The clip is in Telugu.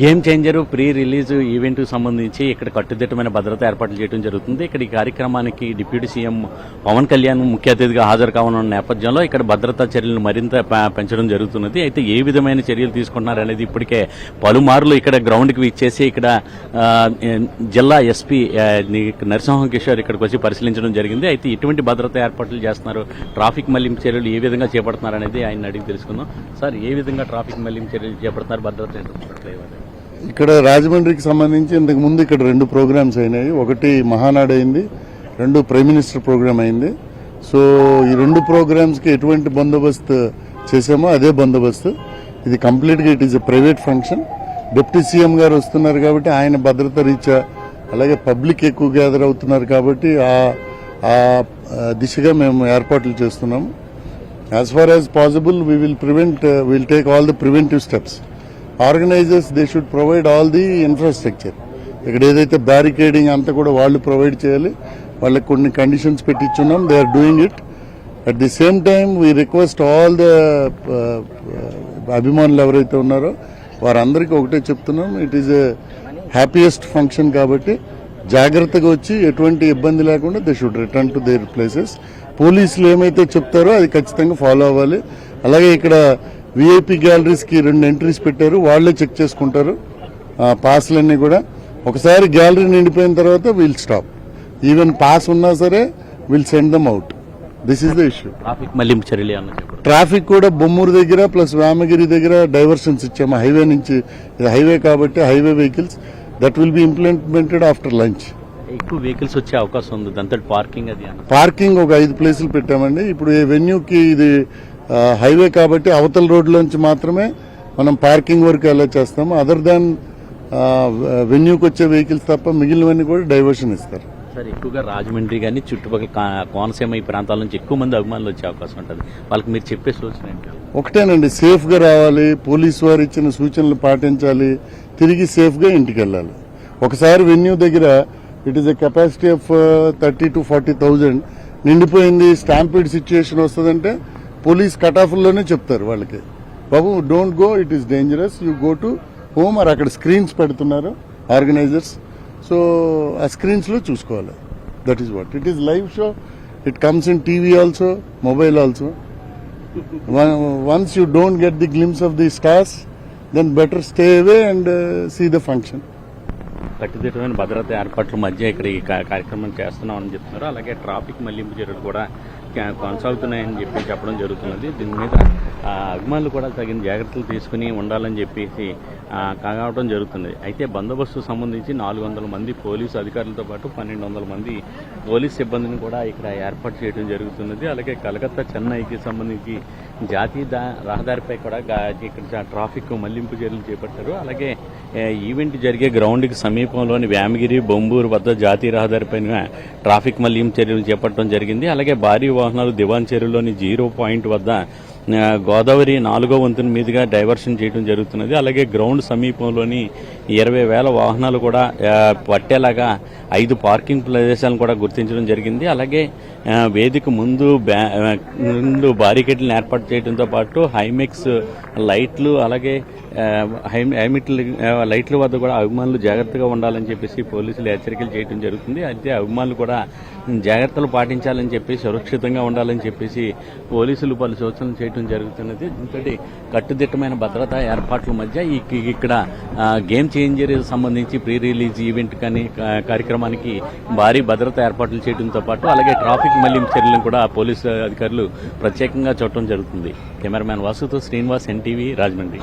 Game changer pre release event సంబంధించి ఇక్కడ కట్టుదిట్టమైన భద్రత ఏర్పాట్లు చేయడం జరుగుతుంది. ఇక్కడ ఈ కార్యక్రమానికి డిప్యూటీ సీఎం పవన్ కళ్యాణ్ ముఖ్య అతిథిగా హాజరు కావాలన్న నేపథ్యంలో ఇక్కడ భద్రతా చర్యలను మరింత పెంచడం జరుగుతున్నది. అయితే ఏ విధమైన చర్యలు తీసుకుంటున్నారు అనేది ఇప్పటికే పలుమార్లు ఇక్కడ గ్రౌండ్కి ఇచ్చేసి ఇక్కడ జిల్లా ఎస్పీ నరసింహ కిషోర్ ఇక్కడికి వచ్చి పరిశీలించడం జరిగింది. అయితే ఎటువంటి భద్రత ఏర్పాట్లు చేస్తున్నారు. ట్రాఫిక్ మళ్ళింపు చర్యలు ఏ విధంగా చేపడుతున్నారు అనేది ఆయన అడిగి తెలుసుకుందాం. సార్ ఏ విధంగా ట్రాఫిక్ మళ్ళింపు చర్యలు చేపడుతున్నారు? భద్రత ఇక్కడ రాజమండ్రికి సంబంధించి ఇంతకు ముందు ఇక్కడ రెండు ప్రోగ్రామ్స్ అయినాయి. ఒకటి మహానాడు అయింది రెండు ప్రైమ్ మినిస్టర్ ప్రోగ్రామ్ అయింది. సో ఈ రెండు ప్రోగ్రామ్స్కి ఎటువంటి బందోబస్తు చేసామో అదే బందోబస్తు. ఇది కంప్లీట్గా it is a private function. Deputy CM గారు వస్తున్నారు కాబట్టి ఆయన భద్రత రీత్యా అలాగే పబ్లిక్ ఎక్కువ గ్యాదర్ అవుతున్నారు కాబట్టి ఆ దిశగా మేము ఏర్పాట్లు చేస్తున్నాము. As far as possible we will prevent will take all the preventive steps organisers they should provide all the infrastructure ఇక్కడ ఏదైతే బ్యారికేడింగ్ అంతా కూడా వాళ్ళు ప్రొవైడ్ చేయాలి. వాళ్ళకి కొన్ని conditions పెట్టించున్నాం. They are doing it at the same time we request all the అభిమానులు ఎవరైతే ఉన్నారో వారందరికీ ఒకటే చెప్తున్నాం. It is a happiest function కాబట్టి జాగ్రత్తగా వచ్చి ఎటువంటి ఇబ్బంది లేకుండా they should return to their places పోలీసులు ఏమైతే చెప్తారో అది ఖచ్చితంగా ఫాలో అవ్వాలి. అలాగే ఇక్కడ విఐపి గ్యాలరీస్కి రెండు ఎంట్రీస్ పెట్టారు. వాళ్ళే చెక్ చేసుకుంటారు. ఆ, పాస్లన్నీ కూడా. ఒకసారి గ్యాలరీ నిండిపోయిన తర్వాత విల్ స్టాప్ ఈవెన్ పాస్ ఉన్నా సరే will send them out this is the issue traffic మళ్ళింపు చర్యలు ట్రాఫిక్ కూడా బొమ్మూరు దగ్గర ప్లస్ వేమగిరి దగ్గర డైవర్షన్స్ ఇచ్చాము. హైవే నుంచి ఇది హైవే కాబట్టి highway vehicles that will be implemented after lunch ఎక్కువ వెహికల్స్ వచ్చే అవకాశం ఉంది. దాంతో పార్కింగ్ అది పార్కింగ్ ఒక ఐదు ప్లేసులు పెట్టామండి. ఇప్పుడు ఈ వెన్యూకి ఇది హైవే కాబట్టి అవతల రోడ్లోంచి మాత్రమే మనం పార్కింగ్ వరకు అలా చేస్తాము. అదర్ దాన్ వెన్యూకి వచ్చే వెహికల్స్ తప్ప మిగిలినవన్నీ కూడా డైవర్షన్ ఇస్తారు. సార్ ఎక్కువగా రాజమండ్రి కానీ చుట్టుపక్కల కోనసీమ ఈ ప్రాంతాల నుంచి ఎక్కువ మంది అభిమానులు వచ్చే అవకాశం ఉంటుంది. వాళ్ళకి మీరు చెప్పే సూచన ఏంటి? ఒకటేనండి సేఫ్గా రావాలి పోలీస్ వారు ఇచ్చిన సూచనలు పాటించాలి తిరిగి సేఫ్గా ఇంటికి వెళ్ళాలి ఒకసారి వెన్యూ దగ్గర it is a capacity of thirty to forty thousand నిండిపోయింది స్టాంపీడ్ సిచ్యుయేషన్ వస్తుందంటే పోలీస్ కట్ చెప్తారు వాళ్ళకి. బాబు don't go it is dangerous you go to home or అక్కడ స్క్రీన్స్ పెడుతున్నారు ఆర్గనైజర్స్. సో ఆ స్క్రీన్స్లో చూసుకోవాలి. That is what it is live show it comes in TV also mobile also once you don't get the glimpse of the stars then better stay away and see the function కట్టుదిట్టమైన భద్రత ఏర్పాట్ల మధ్య ఇక్కడ ఈ కార్యక్రమం చేస్తున్నామని చెప్తున్నారు. అలాగే ట్రాఫిక్ మళ్ళింపు చర్యలు కూడా కొనసాగుతున్నాయని చెప్పి చెప్పడం జరుగుతున్నది. దీని మీద అభిమానులు కూడా తగిన జాగ్రత్తలు తీసుకుని ఉండాలని చెప్పేసి కావడం జరుగుతుంది అయితే బందోబస్తు సంబంధించి నాలుగు వందల మంది పోలీసు అధికారులతో పాటు పన్నెండు వందల మంది పోలీస్ సిబ్బందిని కూడా ఇక్కడ ఏర్పాటు చేయడం జరుగుతున్నది. అలాగే కలకత్తా చెన్నైకి సంబంధించి జాతీయ దా- రహదారిపై కూడా ఇక్కడ ట్రాఫిక్ మళ్ళింపు చర్యలు చేపట్టారు. అలాగే ఈవెంట్ జరిగే గ్రౌండ్కి సమీపంలోని వ్యామగిరి బొంబూరు వద్ద జాతీయ రహదారిపైన ట్రాఫిక్ మళ్ళింపు చర్యలు చేపట్టడం జరిగింది. అలాగే భారీ వాహనాలు దివాన్ చెరువులోని జీరో పాయింట్ వద్ద గోదావరి నాలుగో వంతున మీదుగా డైవర్షన్ చేయడం జరుగుతున్నది. అలాగే గ్రౌండ్ సమీపంలోని ఇరవై వేల వాహనాలు కూడా పట్టేలాగా ఐదు పార్కింగ్ ప్రదేశాలను కూడా గుర్తించడం జరిగింది. అలాగే వేదిక ముందు బ్యా- ముందు బారికేట్లను ఏర్పాటు చేయడంతో పాటు హైమెక్స్ లైట్లు అలాగే హై- హైమిట్లు లైట్ల వద్ద కూడా అభిమానులు జాగ్రత్తగా ఉండాలని చెప్పేసి పోలీసులు హెచ్చరికలు చేయడం జరుగుతుంది. అయితే అభిమానులు కూడా జాగ్రత్తలు పాటించాలని చెప్పి సురక్షితంగా ఉండాలని చెప్పేసి పోలీసులు పలు సూచనలు చేయడం జరుగుతున్నది. దీంతో కట్టుదిట్టమైన భద్రతా ఏర్పాట్ల మధ్య ఇక్కడ గేమ్ చేంజర్ సంబంధించి ప్రీ రిలీజ్ ఈవెంట్ కానీ కార్యక్రమానికి భారీ భద్రతా ఏర్పాట్లు చేయడంతో పాటు అలాగే ట్రాఫిక్ మళ్ళింపు చర్యలను కూడా పోలీసు అధికారులు ప్రత్యేకంగా చూడటం జరుగుతుంది. కెమెరామ్యాన్ వాసుతో శ్రీనివాస్ ఎన్టీవీ రాజమండ్రి.